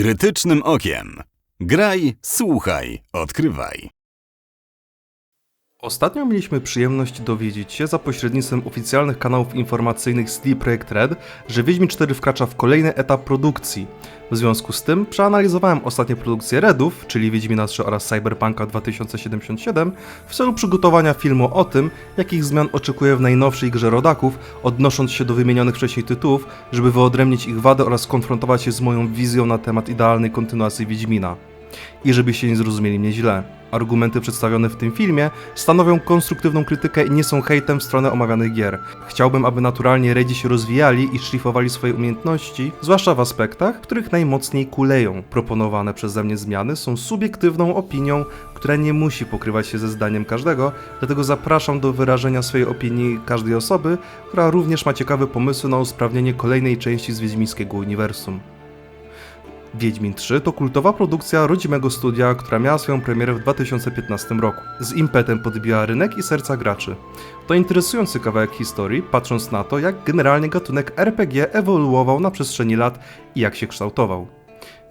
Grytycznym okiem. Graj, słuchaj, odkrywaj. Ostatnio mieliśmy przyjemność dowiedzieć się za pośrednictwem oficjalnych kanałów informacyjnych CD Projekt Red, że Wiedźmin 4 wkracza w kolejny etap produkcji. W związku z tym przeanalizowałem ostatnie produkcje Redów, czyli Wiedźmina 3 oraz Cyberpunka 2077, w celu przygotowania filmu o tym, jakich zmian oczekuję w najnowszej grze rodaków, odnosząc się do wymienionych wcześniej tytułów, żeby wyodrębnić ich wady oraz skonfrontować się z moją wizją na temat idealnej kontynuacji Wiedźmina. I żebyście nie zrozumieli mnie źle. Argumenty przedstawione w tym filmie stanowią konstruktywną krytykę i nie są hejtem w stronę omawianych gier. Chciałbym, aby naturalnie Redzi się rozwijali i szlifowali swoje umiejętności, zwłaszcza w aspektach, których najmocniej kuleją. Proponowane przeze mnie zmiany są subiektywną opinią, która nie musi pokrywać się ze zdaniem każdego, dlatego zapraszam do wyrażenia swojej opinii każdej osoby, która również ma ciekawe pomysły na usprawnienie kolejnej części z Wiedźmińskiego uniwersum. Wiedźmin 3 to kultowa produkcja rodzimego studia, która miała swoją premierę w 2015 roku. Z impetem podbiła rynek i serca graczy. To interesujący kawałek historii, patrząc na to, jak generalnie gatunek RPG ewoluował na przestrzeni lat i jak się kształtował.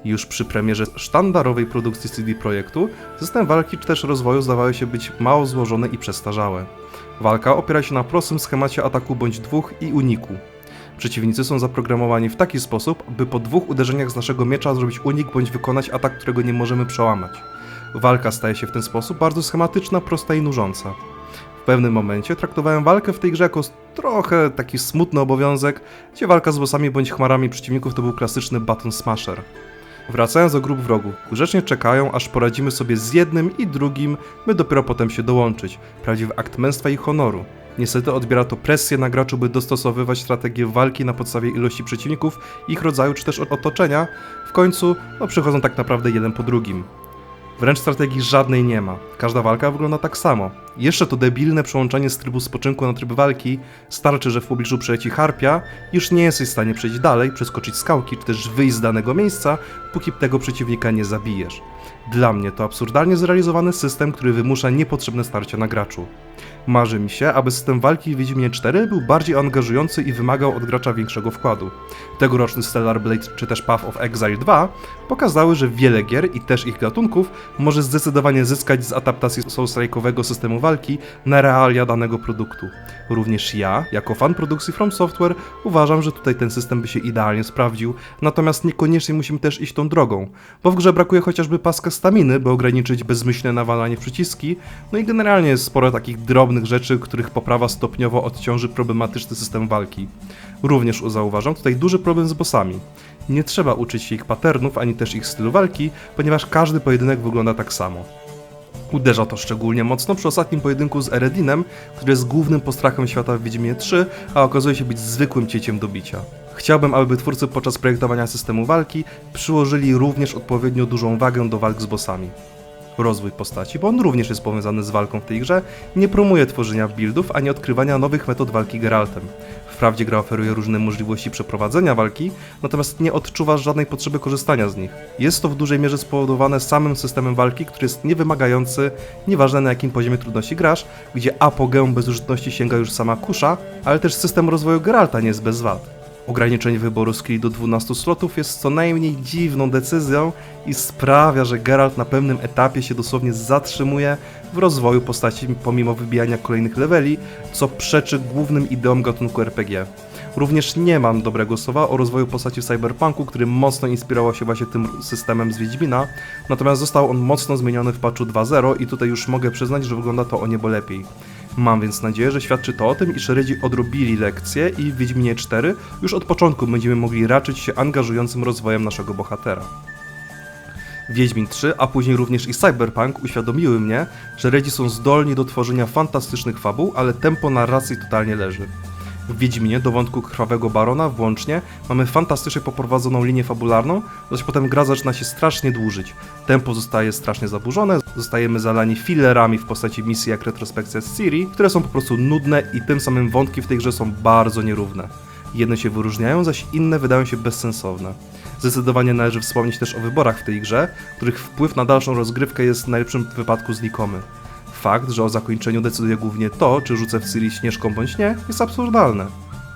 Już przy premierze sztandarowej produkcji CD Projektu, system walki czy też rozwoju zdawały się być mało złożone i przestarzałe. Walka opiera się na prostym schemacie ataku bądź dwóch i uniku. Przeciwnicy są zaprogramowani w taki sposób, by po dwóch uderzeniach z naszego miecza zrobić unik bądź wykonać atak, którego nie możemy przełamać. Walka staje się w ten sposób bardzo schematyczna, prosta i nużąca. W pewnym momencie traktowałem walkę w tej grze jako trochę taki smutny obowiązek, gdzie walka z bossami bądź chmarami przeciwników to był klasyczny button smasher. Wracając do grup wrogów, grzecznie czekają, aż poradzimy sobie z jednym i drugim, by dopiero potem się dołączyć. Prawdziwy akt męstwa i honoru. Niestety odbiera to presję na graczu, by dostosowywać strategię walki na podstawie ilości przeciwników, ich rodzaju czy też otoczenia. W końcu, no przychodzą tak naprawdę jeden po drugim. Wręcz strategii żadnej nie ma. Każda walka wygląda tak samo. Jeszcze to debilne przełączanie z trybu spoczynku na tryb walki starczy, że w pobliżu przeleci harpia, już nie jesteś w stanie przejść dalej, przeskoczyć skałki, czy też wyjść z danego miejsca, póki tego przeciwnika nie zabijesz. Dla mnie to absurdalnie zrealizowany system, który wymusza niepotrzebne starcia na graczu. Marzy mi się, aby system walki w Wiedźminie 4 był bardziej angażujący i wymagał od gracza większego wkładu. Tegoroczny Stellar Blade czy też Path of Exile 2 pokazały, że wiele gier i też ich gatunków może zdecydowanie zyskać z adaptacji Souls-like'owego systemu walki na realia danego produktu. Również ja, jako fan produkcji From Software, uważam, że tutaj ten system by się idealnie sprawdził, natomiast niekoniecznie musimy też iść tą drogą, bo w grze brakuje chociażby paska staminy, by ograniczyć bezmyślne nawalanie w przyciski, no i generalnie jest sporo takich drobnych rzeczy, których poprawa stopniowo odciąży problematyczny system walki. Również zauważam tutaj duży problem z bossami. Nie trzeba uczyć się ich patternów, ani też ich stylu walki, ponieważ każdy pojedynek wygląda tak samo. Uderza to szczególnie mocno przy ostatnim pojedynku z Eredinem, który jest głównym postrachem świata w Wiedźminie 3, a okazuje się być zwykłym cieciem do bicia. Chciałbym, aby twórcy podczas projektowania systemu walki przyłożyli również odpowiednio dużą wagę do walk z bossami rozwój postaci, bo on również jest powiązany z walką w tej grze, nie promuje tworzenia buildów ani odkrywania nowych metod walki Geraltem. Wprawdzie gra oferuje różne możliwości przeprowadzenia walki, natomiast nie odczuwasz żadnej potrzeby korzystania z nich. Jest to w dużej mierze spowodowane samym systemem walki, który jest niewymagający, nieważne na jakim poziomie trudności grasz, gdzie apogeum bezużytności sięga już sama kusza, ale też system rozwoju Geralta nie jest bez wad. Ograniczenie wyboru skilli do 12 slotów jest co najmniej dziwną decyzją i sprawia, że Geralt na pewnym etapie się dosłownie zatrzymuje w rozwoju postaci pomimo wybijania kolejnych leveli, co przeczy głównym ideom gatunku RPG. Również nie mam dobrego słowa o rozwoju postaci w Cyberpunku, który mocno inspirował się właśnie tym systemem z Wiedźmina, natomiast został on mocno zmieniony w patchu 2.0 i tutaj już mogę przyznać, że wygląda to o niebo lepiej. Mam więc nadzieję, że świadczy to o tym, iż Redzi odrobili lekcję i w Wiedźminie 4 już od początku będziemy mogli raczyć się angażującym rozwojem naszego bohatera. Wiedźmin 3, a później również i Cyberpunk uświadomiły mnie, że Redzi są zdolni do tworzenia fantastycznych fabuł, ale tempo narracji totalnie leży. W Wiedźminie do wątku Krwawego Barona włącznie mamy fantastycznie poprowadzoną linię fabularną, zaś potem gra zaczyna się strasznie dłużyć. Tempo zostaje strasznie zaburzone, zostajemy zalani fillerami w postaci misji jak retrospekcja z Ciri, które są po prostu nudne i tym samym wątki w tej grze są bardzo nierówne. Jedne się wyróżniają, zaś inne wydają się bezsensowne. Zdecydowanie należy wspomnieć też o wyborach w tej grze, których wpływ na dalszą rozgrywkę jest w najlepszym wypadku znikomy. Fakt, że o zakończeniu decyduje głównie to, czy rzucę w Ciri śnieżką bądź nie, jest absurdalne.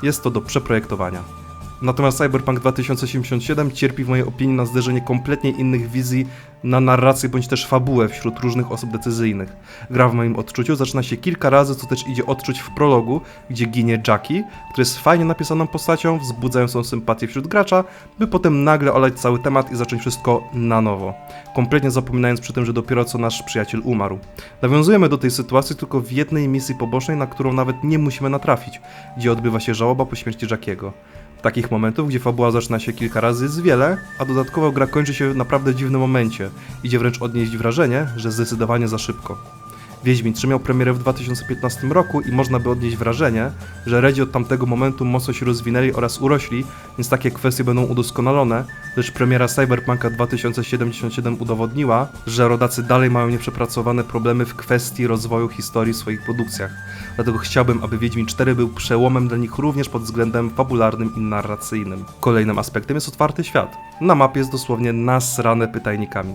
Jest to do przeprojektowania. Natomiast Cyberpunk 2077 cierpi w mojej opinii na zderzenie kompletnie innych wizji na narrację bądź też fabułę wśród różnych osób decyzyjnych. Gra w moim odczuciu zaczyna się kilka razy, co też idzie odczuć w prologu, gdzie ginie Jackie, który jest fajnie napisaną postacią, wzbudzającą sympatię wśród gracza, by potem nagle olać cały temat i zacząć wszystko na nowo. Kompletnie zapominając przy tym, że dopiero co nasz przyjaciel umarł. Nawiązujemy do tej sytuacji tylko w jednej misji pobocznej, na którą nawet nie musimy natrafić, gdzie odbywa się żałoba po śmierci Jackiego. Takich momentów, gdzie fabuła zaczyna się kilka razy jest wiele, a dodatkowo gra kończy się w naprawdę dziwnym momencie. Idzie wręcz odnieść wrażenie, że zdecydowanie za szybko. Wiedźmin 3 miał premierę w 2015 roku i można by odnieść wrażenie, że Redzi od tamtego momentu mocno się rozwinęli oraz urośli, więc takie kwestie będą udoskonalone, lecz premiera Cyberpunka 2077 udowodniła, że rodacy dalej mają nieprzepracowane problemy w kwestii rozwoju historii w swoich produkcjach. Dlatego chciałbym, aby Wiedźmin 4 był przełomem dla nich również pod względem fabularnym i narracyjnym. Kolejnym aspektem jest otwarty świat. Na mapie jest dosłownie nasrane pytajnikami.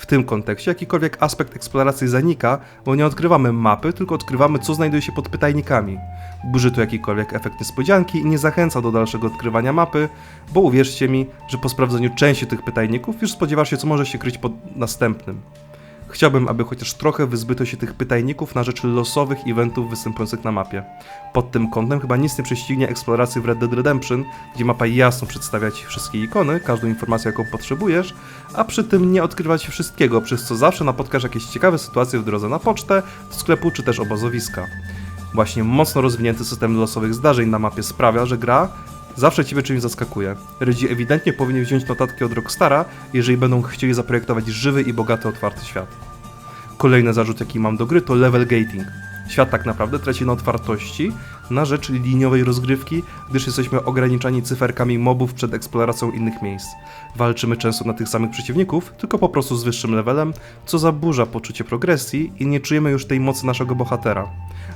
W tym kontekście jakikolwiek aspekt eksploracji zanika, bo nie odkrywamy mapy, tylko odkrywamy, co znajduje się pod pytajnikami. Burzy tu jakikolwiek efekt niespodzianki i nie zachęca do dalszego odkrywania mapy, bo uwierzcie mi, że po sprawdzeniu części tych pytajników już spodziewasz się, co może się kryć pod następnym. Chciałbym, aby chociaż trochę wyzbyto się tych pytajników na rzecz losowych eventów występujących na mapie. Pod tym kątem chyba nic nie prześcignie eksploracji w Red Dead Redemption, gdzie mapa jasno przedstawia Ci wszystkie ikony, każdą informację, jaką potrzebujesz, a przy tym nie odkrywa Ci wszystkiego, przez co zawsze napotkasz jakieś ciekawe sytuacje w drodze na pocztę, do sklepu czy też obozowiska. Właśnie mocno rozwinięty system losowych zdarzeń na mapie sprawia, że gra zawsze Ciebie czymś zaskakuje. Rydzi ewidentnie powinien wziąć notatki od Rockstara, jeżeli będą chcieli zaprojektować żywy i bogaty, otwarty świat. Kolejny zarzut, jaki mam do gry, to level gating. Świat tak naprawdę traci na otwartości na rzecz liniowej rozgrywki, gdyż jesteśmy ograniczani cyferkami mobów przed eksploracją innych miejsc. Walczymy często na tych samych przeciwników, tylko po prostu z wyższym levelem, co zaburza poczucie progresji i nie czujemy już tej mocy naszego bohatera.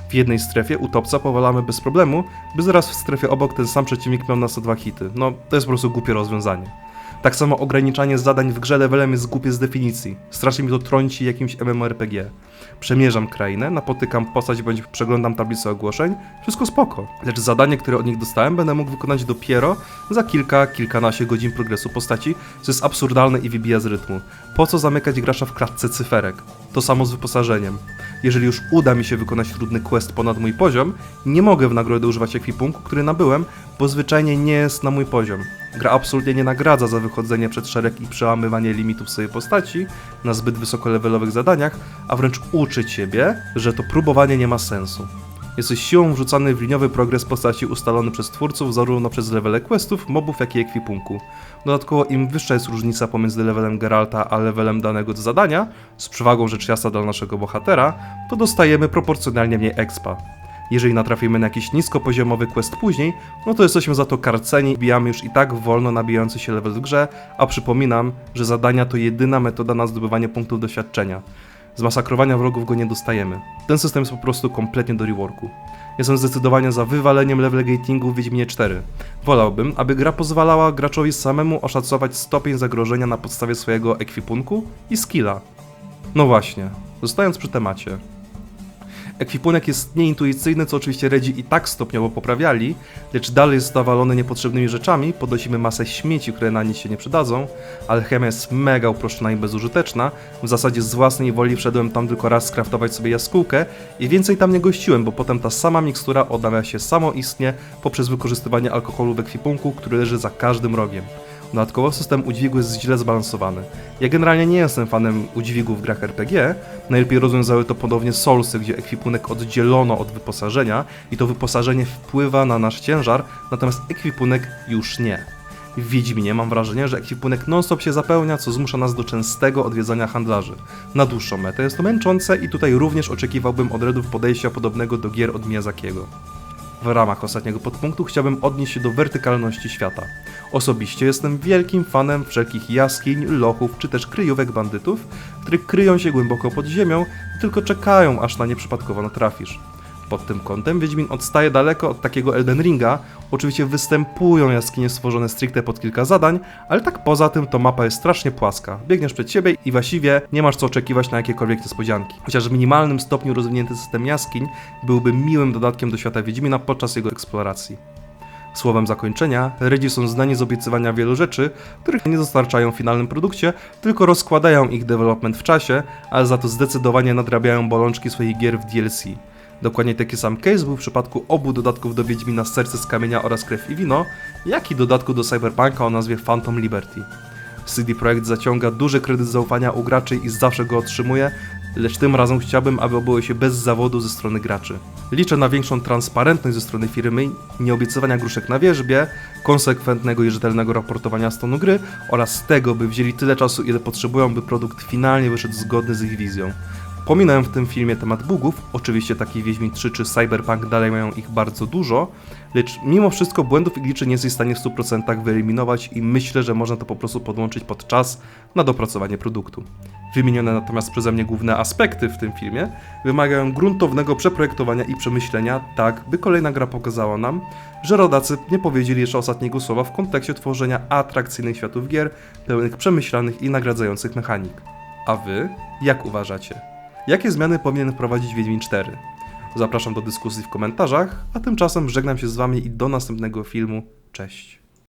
W jednej strefie utopca powalamy bez problemu, by zaraz w strefie obok ten sam przeciwnik miał o dwa hity. No, to jest po prostu głupie rozwiązanie. Tak samo ograniczanie zadań w grze levelem jest głupie z definicji. Strasznie mi to trąci jakimś MMORPG. Przemierzam krainę, napotykam postać bądź przeglądam tablicę ogłoszeń, wszystko spoko. Lecz zadanie, które od nich dostałem, będę mógł wykonać dopiero za kilka, kilkanaście godzin progresu postaci, co jest absurdalne i wybija z rytmu. Po co zamykać gracza w klatce cyferek? To samo z wyposażeniem. Jeżeli już uda mi się wykonać trudny quest ponad mój poziom, nie mogę w nagrodę używać ekwipunku, który nabyłem, bo zwyczajnie nie jest na mój poziom. Gra absolutnie nie nagradza za wychodzenie przed szereg i przełamywanie limitów swojej postaci na zbyt wysokolevelowych zadaniach, a wręcz uczy ciebie, że to próbowanie nie ma sensu. Jesteś siłą wrzucany w liniowy progres postaci ustalony przez twórców zarówno przez levele questów, mobów, jak i ekwipunku. Dodatkowo im wyższa jest różnica pomiędzy levelem Geralta a levelem danego zadania, z przewagą rzecz jasna dla naszego bohatera, to dostajemy proporcjonalnie mniej expa. Jeżeli natrafimy na jakiś niskopoziomowy quest później, no to jesteśmy za to karceni bijamy już i tak wolno nabijający się level w grze, a przypominam, że zadania to jedyna metoda na zdobywanie punktów doświadczenia. Z masakrowania wrogów go nie dostajemy. Ten system jest po prostu kompletnie do reworku. Jestem zdecydowanie za wywaleniem level gatingu w Wiedźminie 4. Wolałbym, aby gra pozwalała graczowi samemu oszacować stopień zagrożenia na podstawie swojego ekwipunku i skilla. No właśnie, zostając przy temacie. Ekwipunek jest nieintuicyjny, co oczywiście Redzi i tak stopniowo poprawiali, lecz dalej jest zawalony niepotrzebnymi rzeczami, podnosimy masę śmieci, które na nic się nie przydadzą, ale chemia jest mega uproszczona i bezużyteczna, w zasadzie z własnej woli wszedłem tam tylko raz skraftować sobie jaskółkę i więcej tam nie gościłem, bo potem ta sama mikstura odnawia się samoistnie poprzez wykorzystywanie alkoholu w ekwipunku, który leży za każdym rogiem. Dodatkowo system udźwigu jest źle zbalansowany. Ja generalnie nie jestem fanem udźwigu w grach RPG, najlepiej rozwiązały to podobnie Soulsy, gdzie ekwipunek oddzielono od wyposażenia i to wyposażenie wpływa na nasz ciężar, natomiast ekwipunek już nie. W Wiedźminie mam wrażenie, że ekwipunek non-stop się zapełnia, co zmusza nas do częstego odwiedzania handlarzy. Na dłuższą metę jest to męczące i tutaj również oczekiwałbym od Redów podejścia podobnego do gier od Miyazakiego. W ramach ostatniego podpunktu chciałbym odnieść się do wertykalności świata. Osobiście jestem wielkim fanem wszelkich jaskiń, lochów czy też kryjówek bandytów, które kryją się głęboko pod ziemią tylko czekają, aż na nie przypadkowo natrafisz. Pod tym kątem Wiedźmin odstaje daleko od takiego Elden Ringa. Oczywiście występują jaskinie stworzone stricte pod kilka zadań, ale tak poza tym to mapa jest strasznie płaska. Biegniesz przed siebie i właściwie nie masz co oczekiwać na jakiekolwiek niespodzianki. Chociaż w minimalnym stopniu rozwinięty system jaskiń byłby miłym dodatkiem do świata Wiedźmina podczas jego eksploracji. Słowem zakończenia, Rydzi są znani z obiecywania wielu rzeczy, których nie dostarczają w finalnym produkcie, tylko rozkładają ich development w czasie, ale za to zdecydowanie nadrabiają bolączki swoich gier w DLC. Dokładnie taki sam case był w przypadku obu dodatków do Wiedźmina Serce z Kamienia oraz Krew i Wino, jak i dodatku do Cyberpunka o nazwie Phantom Liberty. CD Projekt zaciąga duży kredyt zaufania u graczy i zawsze go otrzymuje, lecz tym razem chciałbym, aby obyło się bez zawodu ze strony graczy. Liczę na większą transparentność ze strony firmy, nieobiecywania gruszek na wierzbie, konsekwentnego i rzetelnego raportowania stanu gry oraz tego, by wzięli tyle czasu, ile potrzebują, by produkt finalnie wyszedł zgodny z ich wizją. Pominąłem w tym filmie temat bugów, oczywiście taki Wiedźmin 3 czy Cyberpunk dalej mają ich bardzo dużo, lecz mimo wszystko błędów i gliczy nie jesteś w stanie w 100% wyeliminować i myślę, że można to po prostu podłączyć pod czas na dopracowanie produktu. Wymienione natomiast przeze mnie główne aspekty w tym filmie wymagają gruntownego przeprojektowania i przemyślenia, tak by kolejna gra pokazała nam, że rodacy nie powiedzieli jeszcze ostatniego słowa w kontekście tworzenia atrakcyjnych światów gier, pełnych przemyślanych i nagradzających mechanik. A wy, jak uważacie? Jakie zmiany powinien wprowadzić Wiedźmin 4? Zapraszam do dyskusji w komentarzach, a tymczasem żegnam się z wami i do następnego filmu. Cześć.